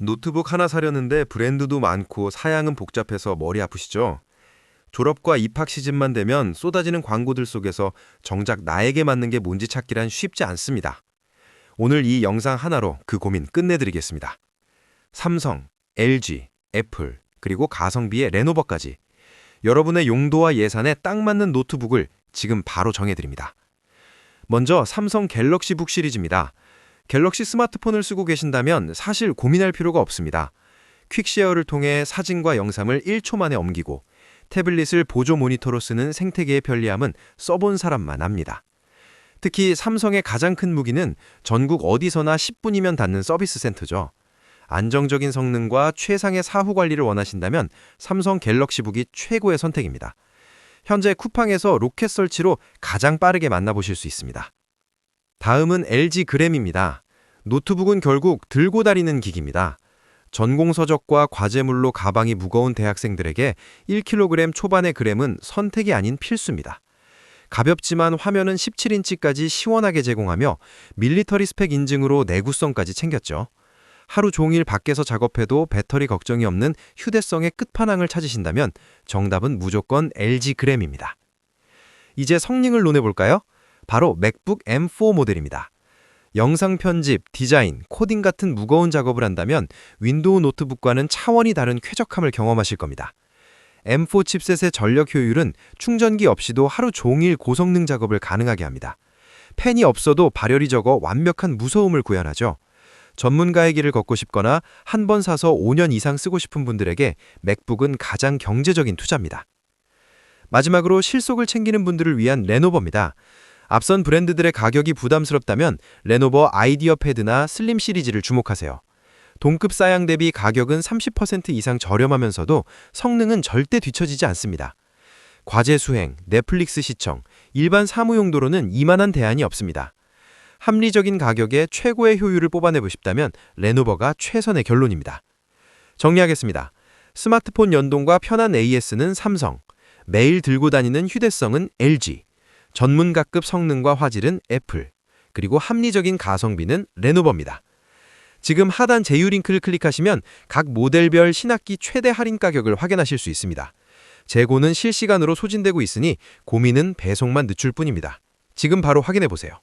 노트북 하나 사려는데 브랜드도 많고 사양은 복잡해서 머리 아프시죠? 졸업과 입학 시즌만 되면 쏟아지는 광고들 속에서 정작 나에게 맞는 게 뭔지 찾기란 쉽지 않습니다. 오늘 이 영상 하나로 그 고민 끝내드리겠습니다. 삼성, LG, 애플, 그리고 가성비의 레노버까지 여러분의 용도와 예산에 딱 맞는 노트북을 지금 바로 정해드립니다. 먼저 삼성 갤럭시 북 시리즈입니다. 갤럭시 스마트폰을 쓰고 계신다면 사실 고민할 필요가 없습니다. 퀵쉐어를 통해 사진과 영상을 1초 만에 옮기고 태블릿을 보조 모니터로 쓰는 생태계의 편리함은 써본 사람만 압니다. 특히 삼성의 가장 큰 무기는 전국 어디서나 10분이면 닿는 서비스 센터죠. 안정적인 성능과 최상의 사후 관리를 원하신다면 삼성 갤럭시 북이 최고의 선택입니다. 현재 쿠팡에서 로켓 설치로 가장 빠르게 만나보실 수 있습니다. 다음은 LG 그램입니다. 노트북은 결국 들고 다니는 기기입니다. 전공 서적과 과제물로 가방이 무거운 대학생들에게 1kg 초반의 그램은 선택이 아닌 필수입니다. 가볍지만 화면은 17인치까지 시원하게 제공하며 밀리터리 스펙 인증으로 내구성까지 챙겼죠. 하루 종일 밖에서 작업해도 배터리 걱정이 없는 휴대성의 끝판왕을 찾으신다면 정답은 무조건 LG 그램입니다. 이제 성능을 논해볼까요? 바로 맥북 M4 모델입니다. 영상 편집, 디자인, 코딩 같은 무거운 작업을 한다면 윈도우 노트북과는 차원이 다른 쾌적함을 경험하실 겁니다. M4 칩셋의 전력 효율은 충전기 없이도 하루 종일 고성능 작업을 가능하게 합니다. 펜이 없어도 발열이 적어 완벽한 무서움을 구현하죠. 전문가의 길을 걷고 싶거나 한 번 사서 5년 이상 쓰고 싶은 분들에게 맥북은 가장 경제적인 투자입니다. 마지막으로 실속을 챙기는 분들을 위한 레노버입니다. 앞선 브랜드들의 가격이 부담스럽다면 레노버 아이디어 패드나 슬림 시리즈를 주목하세요. 동급 사양 대비 가격은 30% 이상 저렴하면서도 성능은 절대 뒤처지지 않습니다. 과제 수행, 넷플릭스 시청, 일반 사무 용도로는 이만한 대안이 없습니다. 합리적인 가격에 최고의 효율을 뽑아내고 싶다면 레노버가 최선의 결론입니다. 정리하겠습니다. 스마트폰 연동과 편한 AS는 삼성, 매일 들고 다니는 휴대성은 LG, 전문가급 성능과 화질은 애플, 그리고 합리적인 가성비는 레노버입니다. 지금 하단 제휴 링크를 클릭하시면 각 모델별 신학기 최대 할인 가격을 확인하실 수 있습니다. 재고는 실시간으로 소진되고 있으니 고민은 배송만 늦출 뿐입니다. 지금 바로 확인해 보세요.